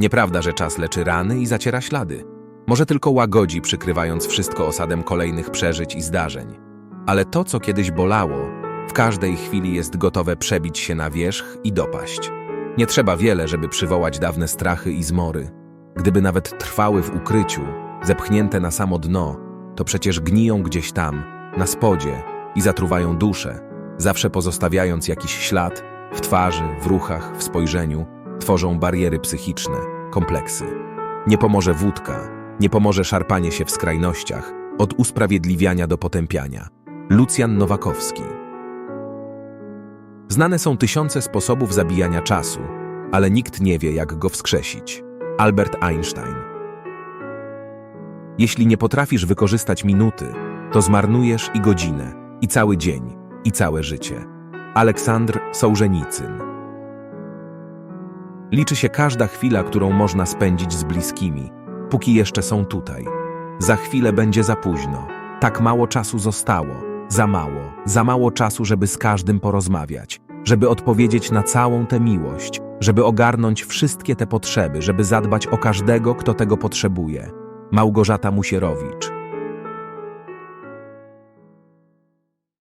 Nieprawda, że czas leczy rany i zaciera ślady. Może tylko łagodzi, przykrywając wszystko osadem kolejnych przeżyć i zdarzeń. Ale to, co kiedyś bolało, w każdej chwili jest gotowe przebić się na wierzch i dopaść. Nie trzeba wiele, żeby przywołać dawne strachy i zmory. Gdyby nawet trwały w ukryciu, zepchnięte na samo dno, to przecież gniją gdzieś tam, na spodzie i zatruwają duszę, zawsze pozostawiając jakiś ślad w twarzy, w ruchach, w spojrzeniu, tworzą bariery psychiczne, kompleksy. Nie pomoże wódka, nie pomoże szarpanie się w skrajnościach, od usprawiedliwiania do potępiania. Lucjan Nowakowski. Znane są tysiące sposobów zabijania czasu, ale nikt nie wie, jak go wskrzesić. Albert Einstein. Jeśli nie potrafisz wykorzystać minuty, to zmarnujesz i godzinę, i cały dzień, i całe życie. Aleksandr Sołżenicyn. Liczy się każda chwila, którą można spędzić z bliskimi, póki jeszcze są tutaj. Za chwilę będzie za późno. Tak mało czasu zostało. Za mało. Za mało czasu, żeby z każdym porozmawiać, żeby odpowiedzieć na całą tę miłość, żeby ogarnąć wszystkie te potrzeby, żeby zadbać o każdego, kto tego potrzebuje. Małgorzata Musierowicz.